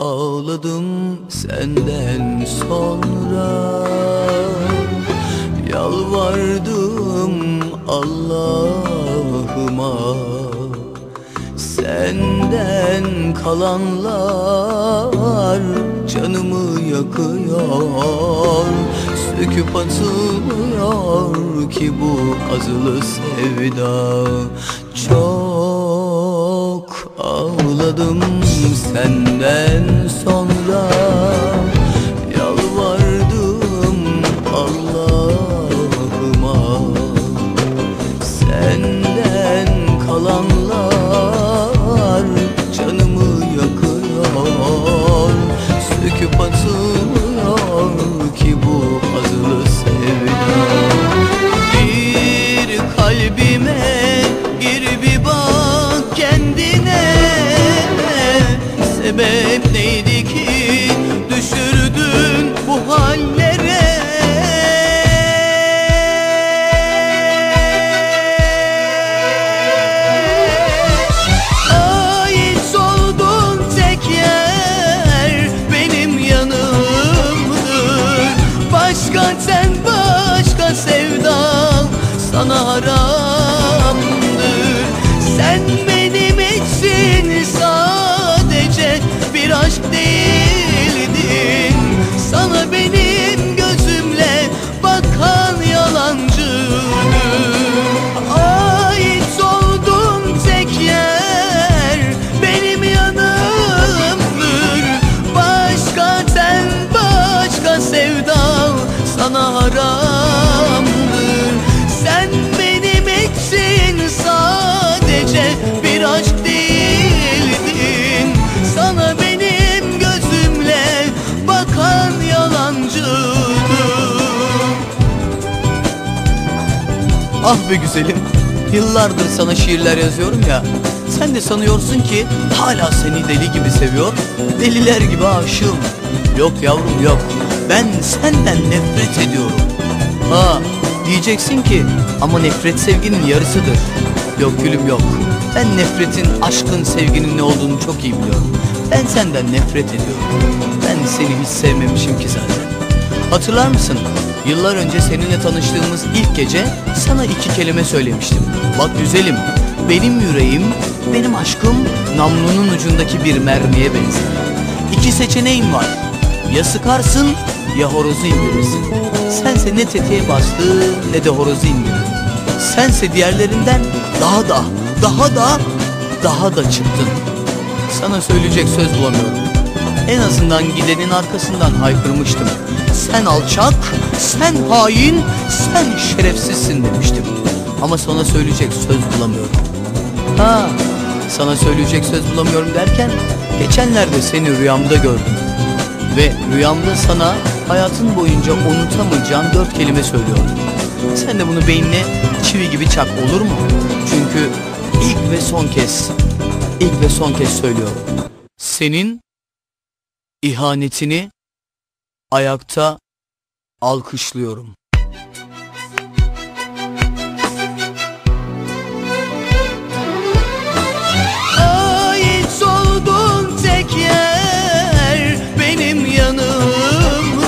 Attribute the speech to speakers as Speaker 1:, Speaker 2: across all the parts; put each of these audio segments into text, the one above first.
Speaker 1: ağladım senden sonra. Yalvardım Allah'ıma Senden kalanlar canımı yakıyor. Söküp atılmıyor ki bu azılı sevda. Çok ağladım senden sonra. Yalvardım Allah'ıma. Senden kalanlar canımı yakıyor. Söküp atılmıyor Sebep neydi ki düşürdün bu hallere? Ait oldun tek yer benim yanımdır. Başka sen başka sevdam sana haramdır. Sen bir Ah be güzelim. Yıllardır sana şiirler yazıyorum ya. Sen de sanıyorsun ki hala seni deli gibi seviyor Deliler gibi aşığım. Yok yavrum yok. Ben senden nefret ediyorum. Ha diyeceksin ki ama nefret sevginin yarısıdır. Yok gülüm yok. Ben nefretin aşkın sevginin ne olduğunu çok iyi biliyorum. Ben senden nefret ediyorum. Ben seni hiç sevmemişim ki zaten. Hatırlar mısın? Yıllar önce seninle tanıştığımız ilk gece sana iki kelime söylemiştim. Bak güzelim, benim yüreğim, benim aşkım namlunun ucundaki bir mermiye benzer. İki seçeneğin var. Ya sıkarsın ya horozu indirirsin. Sense ne tetiğe bastı ne de horozu indirdin. Sense diğerlerinden daha da, daha da, daha da çıktın. Sana söyleyecek söz bulamıyorum. En azından gidenin arkasından haykırmıştım. Sen alçak, sen hain, sen şerefsizsin demiştim. Ama sana söyleyecek söz bulamıyorum. Ha, sana söyleyecek söz bulamıyorum derken geçenlerde seni rüyamda gördüm. Ve rüyamda sana hayatın boyunca unutamayacağın dört kelime söylüyorum. Sen de bunu beynine çivi gibi çak olur mu? Çünkü ilk ve son kez, ilk ve son kez söylüyorum. Senin ihanetini ayakta alkışlıyorum. Ait oldun tek yer benim yanımdır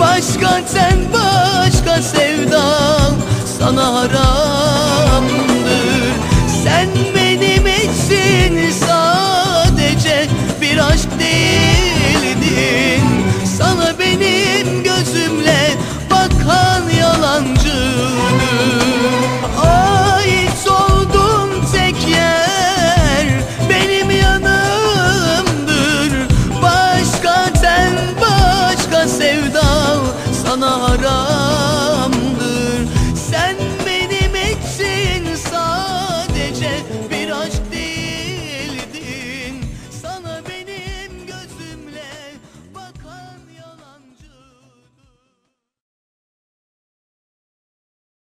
Speaker 1: Başka ten başka sevdam sana haramdır yanımdır